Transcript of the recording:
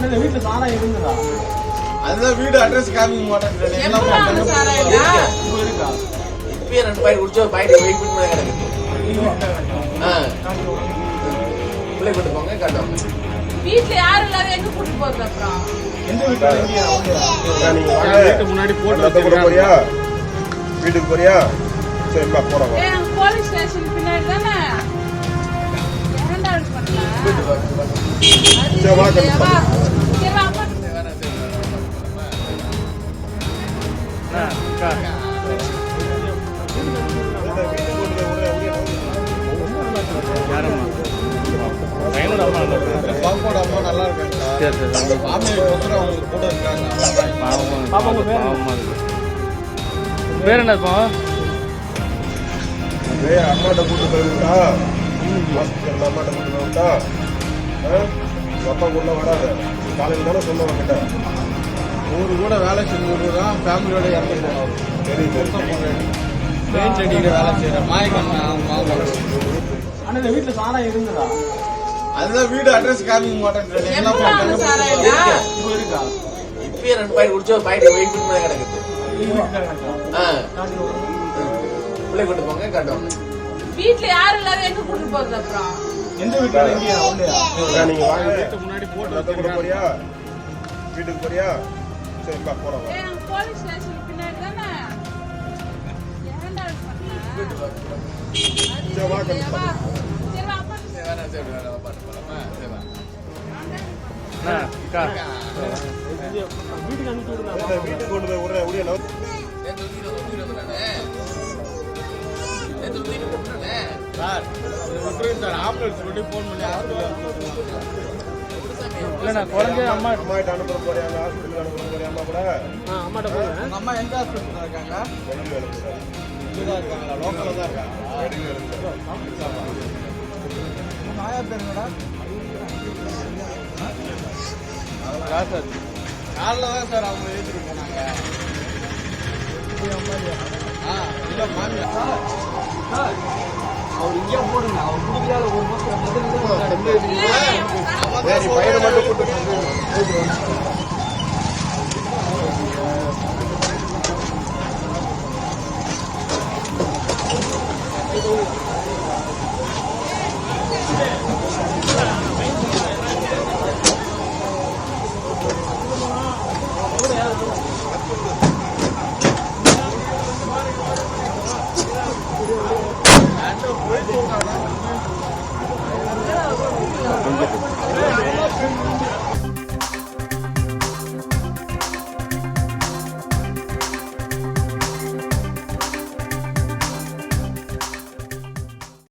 இந்த வீட்டுல சாராயம் இருந்ததா அதுதான் வீடு அட்ரஸ் காமிக்க மாட்டேன் இருக்கா? இப்பயே ரெண்டு பாயிண்ட் குடிச்சு ஒரு பாயிண்ட் வெயிட் பண்ணி கிடக்குது ஆ. பிள்ளை கொண்டு போங்க காட்டுவாங்க. வீட்டுல யாரும் இல்லாத எங்க கூட்டு போறது அப்புறம்? முன்னாடி வீட்டுக்கு போறியா? சரிப்பா போறோம் போலீஸ் ஸ்டேஷன் பின்னாடி தானே? சரி, வா, சரி, கண்டிப்பா. வா. சரி, வா, அப்பா. பாப்பாவோட அம்மா நல்லா இருக்காங்களா மாமியார் ஒருத்தர் அவங்க கூட இருக்காங்க பாப்பா உங்க பேர் என்ன? பேர் என்னப்பா அம்மாட்ட கூட்டு போயிருந்தா ஹாஸ்பிட்டல் அம்மாட்ட போயிருந்தா அப்பா கூட வராத காலையில் தானே சொன்ன கூட வேலை செஞ்சு தான் ஃபேமிலியோட இறந்து போனோம் பெயிண்ட் அடிக்கிற வேலை செய்யற மாயக்கண்ணா மாமா. ஆனா இந்த வீட்டுல சாராயம் இருந்ததா? அதுதான் வீடு அட்ரஸ் காமிக்க மாட்டேன் என்ன? இப்ப இருக்கா? இப்பயே ரெண்டு பாயிண்ட் குடிச்சு பாயிண்ட் வெயிட் பண்ணி கிடக்குது. ஆ. பிள்ளை கொண்டு போங்க காட்டுவாங்க. வீட்டுல யாரும் இல்லாத எங்க கூட்டு போறது அப்புறம்? எந்த வீட்டுல எங்கேயா அக்கா, நீங்க வாங்க. முன்னாடி போட்டு போறியா? வீட்டுக்கு போறியா? சரிப்பா போறோம் ஏய் அங்க போலீஸ் ஸ்டேஷன் பின்னாடி தானே? ஏன்டா சரி, வா, சரி. வா. சரி, வா. சரி, சரி, பாட்டு போலாமா? சரி, வா. வீட்டுக்கு அனுப்பிச்சு விடுங்க வீட்டுக்கு கொண்டு போய் விடுறேன் உடைய சார் விட்டுருங்க சார் ஆம்புலன்ஸ் கொண்டு ஃபோன் பண்ணி ஹாஸ்பிட்டல் இல்லண்ணா குழந்தை அம்மா அம்மாட்ட அனுப்புற போறியா? ஹாஸ்பிட்டல் அனுப்புற போறியா? அம்மா கூட? ஆ, அம்மாட்ட உங்க அம்மா எந்த ஹாஸ்பிட்டல் இருக்காங்க? இங்கதான் இருக்காங்களா? லோக்கல்ல தான் இருக்காங்க மாயா பேர் என்னடா ராசார் காலைல தான் சார் அவங்க ஏற்றிட்டு போனாங்க. ஆ இல்ல ஒரு மாசம் சரி பையனை மட்டும் கூட்டு போங்க.